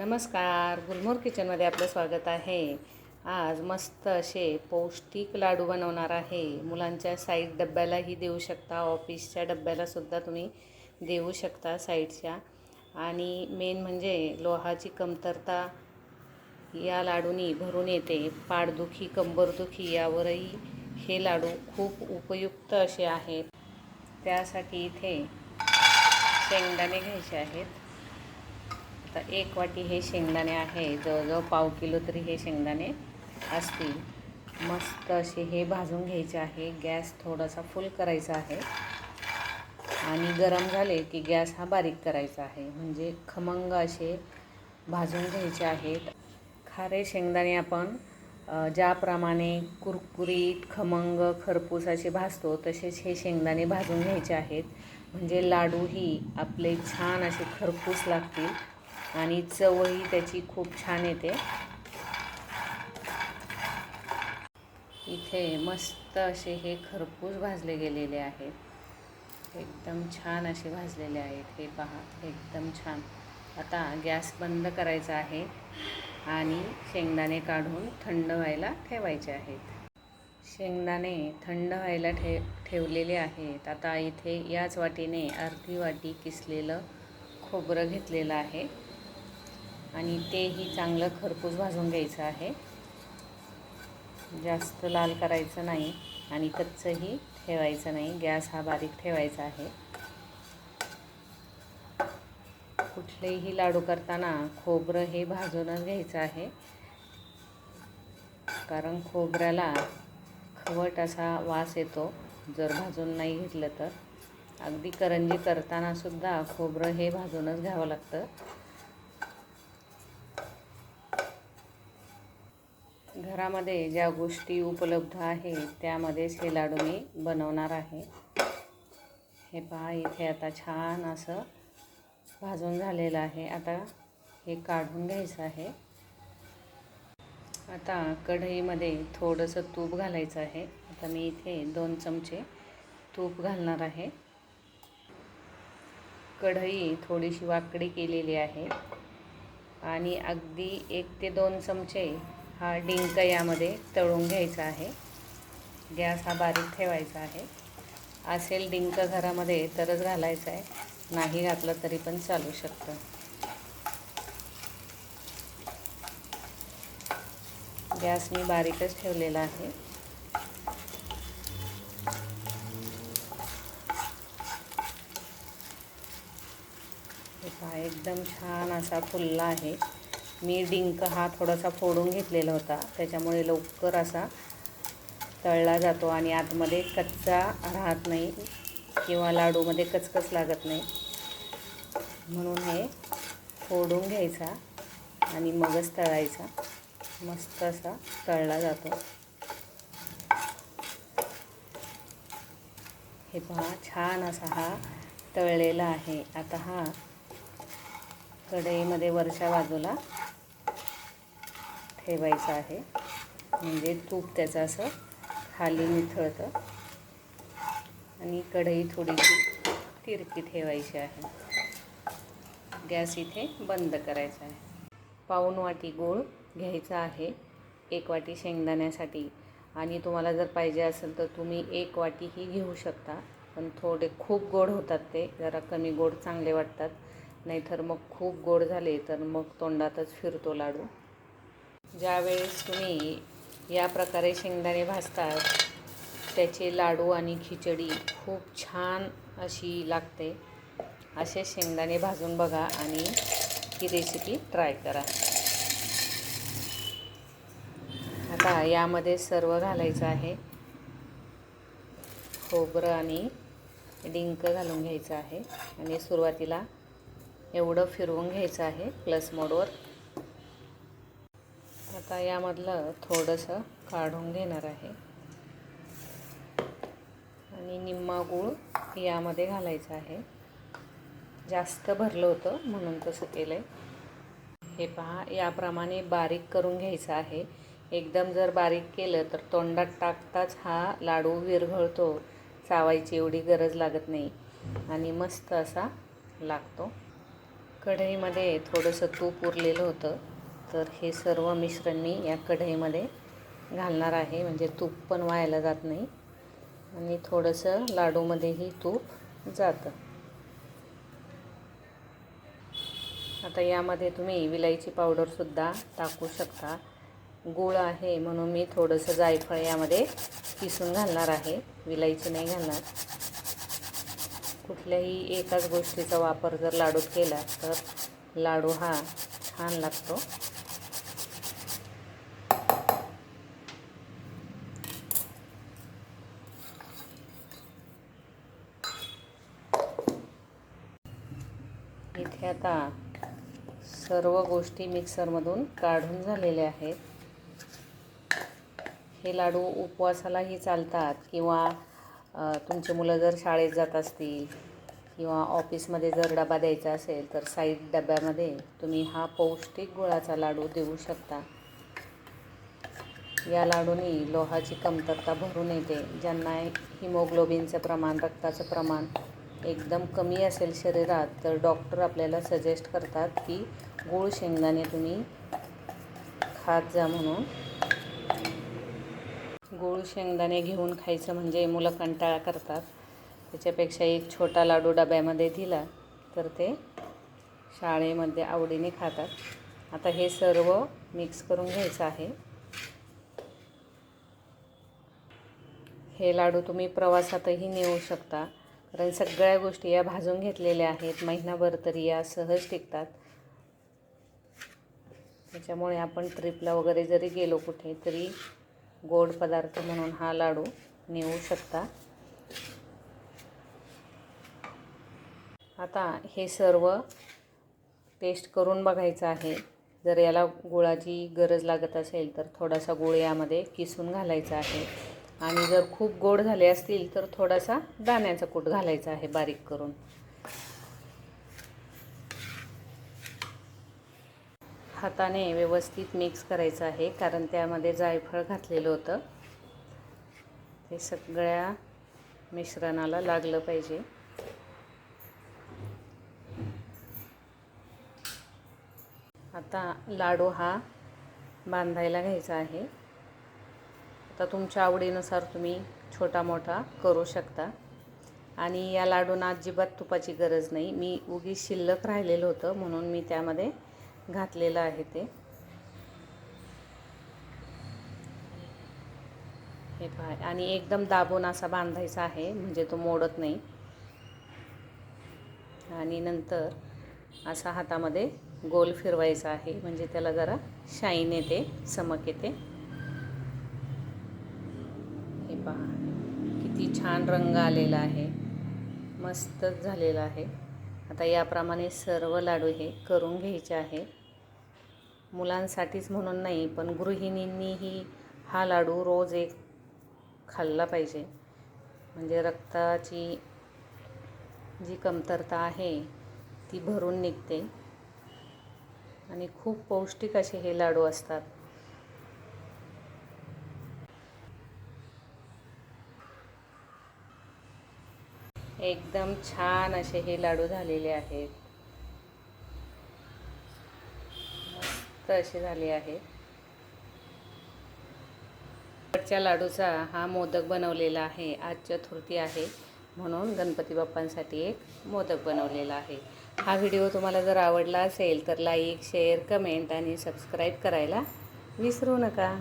नमस्कार गुलमोर किचनमध्ये आपलं स्वागत आहे. आज मस्त असे पौष्टिक लाडू बनवणार आहे. मुलांच्या साईड डब्यालाही देऊ शकता ऑफिसच्या डब्यालासुद्धा तुम्ही देऊ शकता साईडच्या. आणि मेन म्हणजे लोहाची कमतरता या लाडूनी भरून येते. पाठदुखी कंबरदुखी यावरही हे लाडू खूप उपयुक्त असे आहेत. त्यासाठी इथे शेंगदाणे घ्यायचे आहेत. तर एक वाटी हे शेंगदाणे आहे. जवळजवळ पाव किलो तरी हे शेंगदाणे असतील. मस्त असे हे भाजून घ्यायचे आहे. गॅस थोडासा फुल करायचा आहे. आणि गरम झाले की गॅस हा बारीक करायचा आहे. म्हणजे खमंग असे भाजून घ्यायचे आहेत. खारे शेंगदाणे आपण ज्याप्रमाणे कुरकुरीत खमंग खरपूस असे भाजतो तसेच हे शेंगदाणे भाजून घ्यायचे आहेत. म्हणजे लाडूही आपले छान असे खरपूस लागतील. आणि चवही त्याची खूप छान येते. इथे मस्त असे हे खरपूस भाजले गेलेले आहेत. एकदम छान असे भाजलेले आहेत. हे पहा एकदम छान. आता गॅस बंद करायचा आहे आणि शेंगदाणे काढून थंड व्हायला ठेवायचे आहेत. शेंगदाणे थंड व्हायला ठे ठेवलेले आहेत. आता इथे याच वाटीने अर्धी वाटी किसलेलं खोबरं घेतलेलं आहे. आणि तेही चांगलं खरपूस भाजून घ्यायचं आहे. जास्त लाल करायचं नाही आणि कच्चंही ठेवायचं नाही. गॅस हा बारीक ठेवायचा आहे. कुठलेही लाडू करताना खोबरं हे भाजूनच घ्यायचं आहे. कारण खोबऱ्याला खवट असा वास येतो. जर भाजून नाही घेतलं तर. अगदी करंजी करतानासुद्धा खोबरं हे भाजूनच घ्यावं लागतं. घरामध्ये ज्या गोष्टी उपलब्ध आहेत त्यामध्येच हे लाडू मी बनवणार आहे. हे पहा इथे आता छान असं भाजून झालेलं आहे. आता हे काढून घ्यायचं आहे. आता कढईमध्ये थोडंसं तूप घालायचं आहे. आता मी इथे दोन चमचे तूप घालणार आहे. कढई थोडीशी वाकडी केलेली आहे. आणि अगदी एक ते दोन चमचे हा डिंक यामध्ये तळून घ्यायचा आहे. गॅस हा बारीक ठेवायचा आहे. असेल डिंक घरामध्ये तरच घालायचं आहे. नाही घातलं तरी पण चालू शकतं. गॅस मी बारीकच ठेवलेला आहे. एकदम छान असा फुलला आहे. मी डिंक हा थोडासा फोडून घेतलेला होता. त्याच्यामुळे लवकर असा तळला जातो आणि आतमध्ये कच्चा राहत नाही किंवा लाडूमध्ये कचकच लागत नाही. म्हणून हे फोडून घ्यायचा आणि मगच तळायचा. मस्त असा तळला जातो. हे पहा छान असा हा तळलेला आहे. आता हा कढईमध्ये वरच्या बाजूला ठेवायचं आहे. म्हणजे तूप त्याचं असं खाली निथळतं. आणि कढई थोडीशी तिरकी ठेवायची आहे. गॅस इथे बंद करायचा आहे. पाऊण वाटी गोळ घ्यायचा आहे. एक वाटी शेंगदाण्यासाठी. आणि तुम्हाला जर पाहिजे असेल तर तुम्ही एक वाटीही घेऊ शकता. पण थोडे खूप गोड होतात ते. जरा कमी गोड चांगले वाटतात. नाहीतर मग खूप गोड झाले तर मग तोंडातच फिरतो लाडू. ज्यावेळेस तुम्ही या प्रकारे शेंगदाणे भाजतात त्याचे लाडू आणि खिचडी खूप छान अशी लागते. असे शेंगदाणे भाजून बघा आणि ही रेसिपी ट्राय करा. आता यामध्ये सर्व घालायचं आहे. खोबरं आणि डिंक घालून घ्यायचं आहे. आणि सुरुवातीला एवढं फिरवून घ्यायचं आहे प्लस मोडवर आता यामधलं थोडंसं काढून घेणार आहे. आणि निम्मा गूळ यामध्ये घालायचा आहे. जास्त भरलं होतं म्हणून तसं केलं आहे हे पहा याप्रमाणे बारीक करून घ्यायचं आहे. एकदम जर बारीक केलं तर तोंडात टाकताच हा लाडू विरघळतो. चावायची एवढी गरज लागत नाही. आणि मस्त असा लागतो. कढईमध्ये थोडंसं तूप उरलेलं होतं. तर हे सर्व मिश्रण मी या कढईमध्ये घालणार आहे. म्हणजे तूप पण व्हायला जात नाही. आणि थोडंसं लाडूमध्येही तूप जातं. आता यामध्ये तुम्ही विलायची पावडरसुद्धा टाकू शकता. गूळ आहे म्हणून मी थोडंसं जायफळ यामध्ये किसून घालणार आहे. विलायची नाही घालणार. कुठल्याही एकाच गोष्टीचा वापर जर लाडूत केला तर लाडू हा छान लागतो. हे आता सर्व गोष्टी मिक्सरमधून काढून झालेल्या आहेत. हे लाडू उपवासालाही चालतात किंवा तुमचे मुलं जर शाळेत जात असतील किंवा ऑफिसमध्ये जर डबा द्यायचा असेल तर साईड डब्यामध्ये तुम्ही हा पौष्टिक गुळाचा लाडू देऊ शकता. या लाडूनी लोहाची कमतरता भरून येते ज्यांना हिमोग्लोबिनचं प्रमाण रक्ताचं प्रमाण एकदम कमी असेल शरीरात तर डॉक्टर आपल्याला सजेस्ट करतात की गूळ शेंगदाणे तुम्ही खात जा म्हणून. गूळ शेंगदाणे घेऊन खायचं म्हणजे मुलं कंटाळा करतात. त्याच्यापेक्षा एक छोटा लाडू डब्यामध्ये दिला तर ते शाळेमध्ये आवडीने खातात. आता हे सर्व मिक्स करून घ्यायचं आहे. हे लाडू तुम्ही प्रवासातही नेऊ शकता. कारण सगळ्या गोष्टी या भाजून घेतलेल्या आहेत. महिनाभर तरी या सहज टिकतात. त्याच्यामुळे आपण ट्रिपला वगैरे जरी गेलो कुठे तरी गोड पदार्थ म्हणून हा लाडू नेऊ शकता. आता हे सर्व टेस्ट करून बघायचं आहे. जर याला गुळाची गरज लागत असेल तर थोडासा गुळ यामध्ये किसून घालायचा आहे. आणि जर खूप गोड झाले असतील तर थोडासा दाण्याचा कूट घालायचा आहे बारीक करून. हाताने व्यवस्थित मिक्स करायचं आहे कारण त्यामध्ये जायफळ घातलेलं होतं. ते सगळ्या मिश्रणाला लागलं पाहिजे. आता लाडू हा बांधायला घ्यायचा आहे. तर तुमच्या आवडीनुसार तुम्ही छोटा मोठा करू शकता. आणि या लाडूंना अजिबात तुपाची गरज नाही. मी उगी शिल्लक राहिलेलं होतं म्हणून मी त्यामध्ये घातलेलं आहे ते. हे पहा आणि एकदम दाबून असा बांधायचा आहे म्हणजे तो मोडत नाही. आणि नंतर असा हातामध्ये गोल फिरवायचा आहे म्हणजे त्याला जरा शाईन येते चमक येते हे पहा किती छान रंग आलेला आहे. मस्तच झालेला आहे. आता याप्रमाणे सर्व लाडू हे करून घ्यायचे आहे मुलांसाठीच म्हणून नाही पण गृहिणींनीही हा लाडू रोज एक खाल्ला पाहिजे. म्हणजे रक्ताची जी कमतरता आहे ती भरून निघते. आणि खूप पौष्टिक असे हे लाडू असतात. एकदम छान असे हे लाडू झालेले आहेत. मस्त असे झाले आहेत. च्या लाडूचा हा मोदक बनवलेला आहे. आज चतुर्थी आहे. म्हणून गणपती बाप्पांसाठी एक मोदक बनवलेला आहे. हा व्हिडिओ तुम्हाला जर आवडला असेल तर लाईक शेअर कमेंट आणि सबस्क्राईब करायला विसरू नका.